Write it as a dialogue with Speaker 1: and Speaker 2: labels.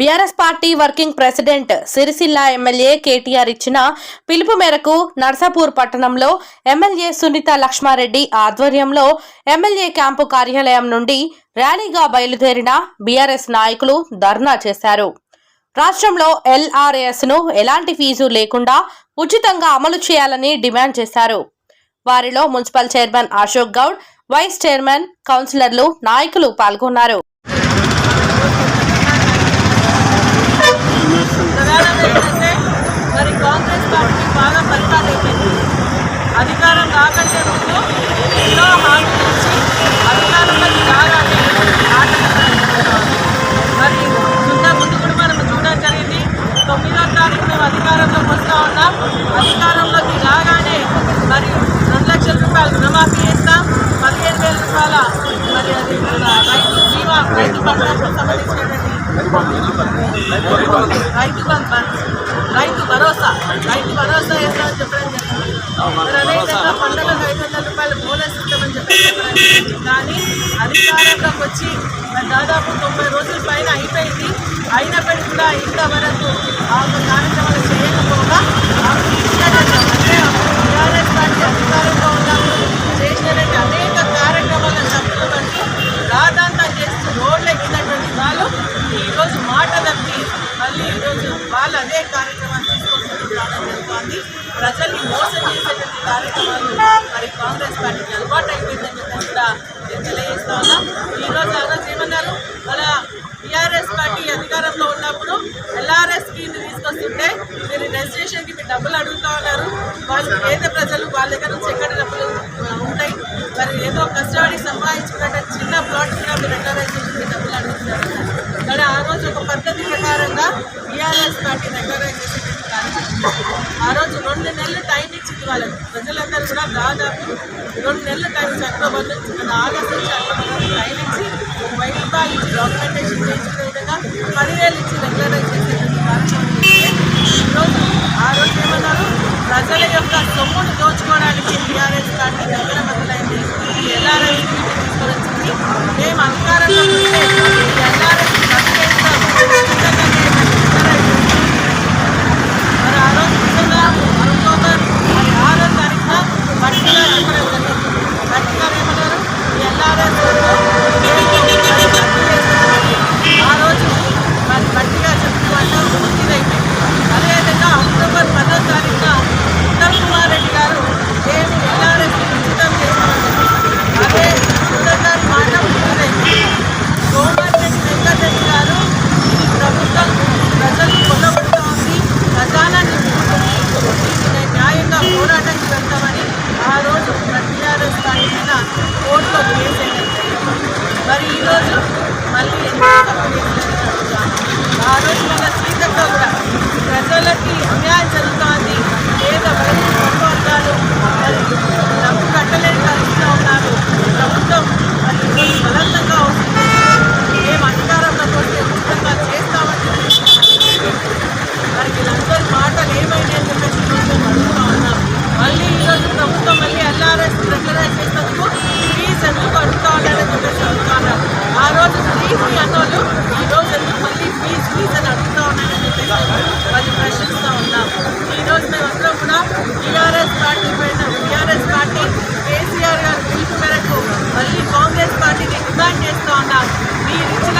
Speaker 1: BRS party working president Sircilla MLA KTR ఇచ్చిన పిలుపు మేరకు నర్సాపూర్ పట్టణంలో ఎమ్మెల్యే సునీత లక్ష్మారెడ్డి ఆధ్వర్యంలో ఎమ్మెల్యే క్యాంపు కార్యాలయం నుండి ర్యాలీగా బయలుదేరిన బీఆర్ఎస్ నాయకులు ధర్నా చేశారు. రాష్ట్రంలో ఎల్ఆర్ఎస్ను ఎలాంటి ఫీజు లేకుండా ఉచితంగా అమలు చేయాలని డిమాండ్ చేశారు. వారిలో municipal chairman Ashok Goud vice chairman కౌన్సిలర్లు నాయకులు పాల్గొన్నారు.
Speaker 2: అధికారంలోకి రాగానే మరి రెండు లక్షల రూపాయలు రుణమాఫీ చేస్తాం. పదిహేను వేల రూపాయల మరి అది రైతు బీమా రైతు పంటలకు సంబంధించినటువంటి రైతు బంధు రైతు భరోసా రైతు భరోసా వేస్తామని చెప్పడం జరిగింది. మరి అదేవిధంగా పంటలకు ఐదు వందల రూపాయలు బోనస్ ఇస్తామని చెప్పడం కానీ అధికారంలోకి వచ్చి దాదాపు తొంభై రోజుల పైన అయిపోయింది. అయినప్పటికీ కూడా ఇంతవరకు ఆ ఒక కార్యక్రమాలు చేయకపోగా అంటే టీఆర్ఎస్ పార్టీ అధికారంలో ఉన్నప్పుడు చేసినటువంటి అనేక కార్యక్రమాలను తప్పుకోబట్టి రాదాంతం చేస్తూ రోడ్లు ఎక్కినటువంటి వాళ్ళు ఈరోజు మాట తప్పి మళ్ళీ ఈరోజు వాళ్ళు అదే కార్యక్రమాన్ని తీసుకొని రావడం జరుగుతోంది. ప్రజల్ని మోసం చేసేటువంటి కార్యక్రమాలు మరి కాంగ్రెస్ పార్టీకి అలవాటు అయిపోయిందని చెప్పి కూడా నేను తెలియజేస్తా ఉన్నా ఈరోజు ఆ రోజు ఏమన్నారు వాళ్ళ టీఆర్ఎస్ పార్టీ అధికారంలో ఉన్నప్పుడు ఎల్ఆర్ఎస్ స్కీమ్ తీసుకొస్తుంటే మీరు రిజిస్ట్రేషన్కి మీరు డబ్బులు అడుగుతా ఉన్నారు. వాళ్ళు పేద ప్రజలు వాళ్ళ దగ్గర నుంచి ఎక్కడ డబ్బులు ఉంటాయి. మరి ఏదో కష్టపడి సంపాదించుకున్నట్టు చిన్న ప్లాట్ కూడా మీరు రెగ్యులరైజేషన్కి డబ్బులు అడుగుతున్నారు. కానీ ఆ రోజు ఒక పద్ధతి ప్రకారంగా బీఆర్ఎస్ పార్టీ రెగ్యులరైజేషన్ ఆ రోజు రెండు నెలలు టైం ఇచ్చింది వాళ్ళకి. ప్రజలందరూ కూడా దాదాపు రెండు నెలల టైం అక్టోబర్ నుంచి మన ఆగస్టు నుంచి అక్టోబర్ వరకు టైం ఇచ్చి ఒక వెయ్యి రూపాయలు ఇచ్చి డాక్యుమెంటేషన్ చేయించుకునే విధంగా పదివేలు ఇచ్చి రెగ్యులరైజ్ చేసే కార్యక్రమం ఈరోజు ఆ రోజు మళ్ళీ టీఆర్ఎస్ పార్టీ పైన టీఆర్ఎస్ పార్టీ కేసీఆర్ గారు పిలుపు మేరకు మళ్ళీ కాంగ్రెస్ పార్టీని డిమాండ్ చేస్తూ ఉన్నారు. మీరు ఇచ్చిన